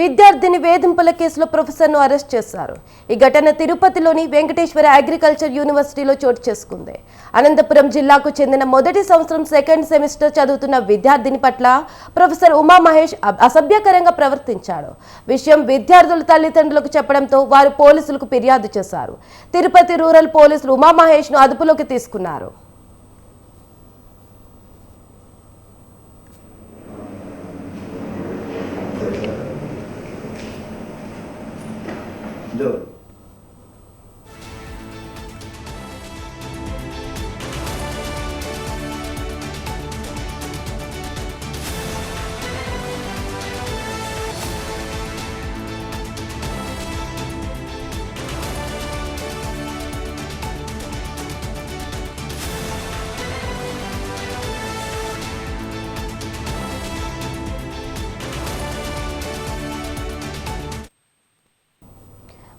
విద్యార్థిని వేధింపుల కేసులో ప్రొఫెసర్ను అరెస్ట్ చేశారు. ఈ ఘటన తిరుపతిలోని వెంకటేశ్వర అగ్రికల్చర్ యూనివర్సిటీలో చోటు చేసుకుంది. అనంతపురం జిల్లాకు చెందిన మొదటి సంవత్సరం సెకండ్ సెమిస్టర్ చదువుతున్న విద్యార్థిని పట్ల ప్రొఫెసర్ ఉమా మహేష్ అసభ్యకరంగా ప్రవర్తించాడు. విషయం విద్యార్థుల తల్లిదండ్రులకు చెప్పడంతో వారు పోలీసులకు ఫిర్యాదు చేశారు. తిరుపతి రూరల్ పోలీసులు ఉమా మహేష్ను అదుపులోకి తీసుకున్నారు. learn.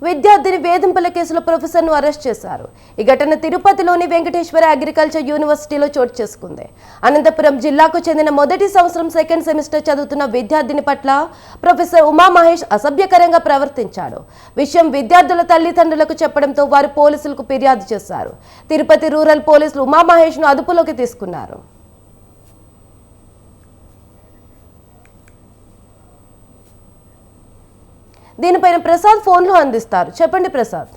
విద్యార్థిని వేధింపుల కేసులో ప్రొఫెసర్ను అరెస్ట్ చేశారు. ఈ ఘటన తిరుపతిలోని వెంకటేశ్వర అగ్రికల్చర్ యూనివర్సిటీలో చోటు చేసుకుంది. అనంతపురం జిల్లాకు చెందిన మొదటి సంవత్సరం సెకండ్ సెమిస్టర్ చదువుతున్న విద్యార్థిని పట్ల ప్రొఫెసర్ ఉమా మహేష్ అసభ్యకరంగా ప్రవర్తించాడు. విషయం విద్యార్థుల తల్లిదండ్రులకు చెప్పడంతో వారు పోలీసులకు ఫిర్యాదు చేశారు. తిరుపతి రూరల్ పోలీసులు ఉమా మహేష్ను అదుపులోకి తీసుకున్నారు. దీనిపైన ప్రసాద్ ఫోన్లో అందిస్తారు. చెప్పండి Prasad.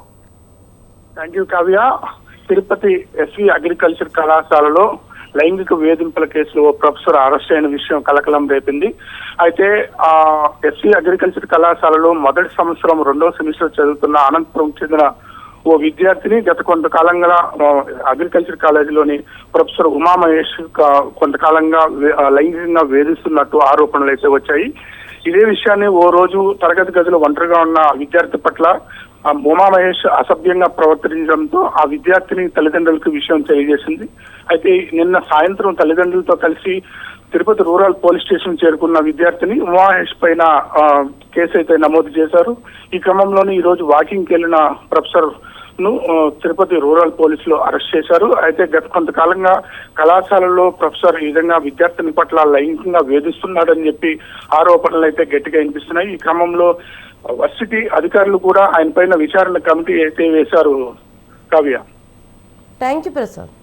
Thank you Kavya Tirupati SV agriculture కళాశాలలో లైంగిక వేధింపుల కేసులో ఓ ప్రొఫెసర్ అరెస్ట్ అయిన విషయం కలకలం రేపింది. అయితే ఆ ఎస్వి అగ్రికల్చర్ కళాశాలలో మొదటి సంవత్సరం రెండో సెమిస్టర్ చదువుతున్న అనంతపురం చెందిన ఓ విద్యార్థిని గత కొంతకాలంగా అగ్రికల్చర్ కాలేజీలోని ప్రొఫెసర్ ఉమా మహేష్ కొంతకాలంగా లైంగికంగా వేధిస్తున్నట్టు ఆరోపణలు అయితే వచ్చాయి. ఇదే విషయాన్ని ఓ రోజు తరగతి గదిలో ఒంటరిగా ఉన్న విద్యార్థి పట్ల ఉమా మహేష్ అసభ్యంగా ప్రవర్తించడంతో ఆ విద్యార్థిని తల్లిదండ్రులకు విషయం తెలియజేసింది. అయితే నిన్న సాయంత్రం తల్లిదండ్రులతో కలిసి తిరుపతి రూరల్ పోలీస్ స్టేషన్ చేరుకున్న విద్యార్థిని ఉమాహేష్ పైన కేసు అయితే నమోదు చేశారు. ఈ క్రమంలోనే ఈ రోజు వాకింగ్కి వెళ్ళిన ప్రొఫెసర్ ను తిరుపతి రూరల్ పోలీసులు అరెస్ట్ చేశారు. అయితే గత కొంతకాలంగా కళాశాలలో ప్రొఫెసర్ ఈ విధంగా విద్యార్థిని పట్ల లైంగికంగా వేధిస్తున్నాడని చెప్పి ఆరోపణలు అయితే గట్టిగా వినిపిస్తున్నాయి. ఈ క్రమంలో వర్సిటీ అధికారులు కూడా ఆయన పైన విచారణ కమిటీ అయితే వేశారు. కావ్య. Thank you Prasad.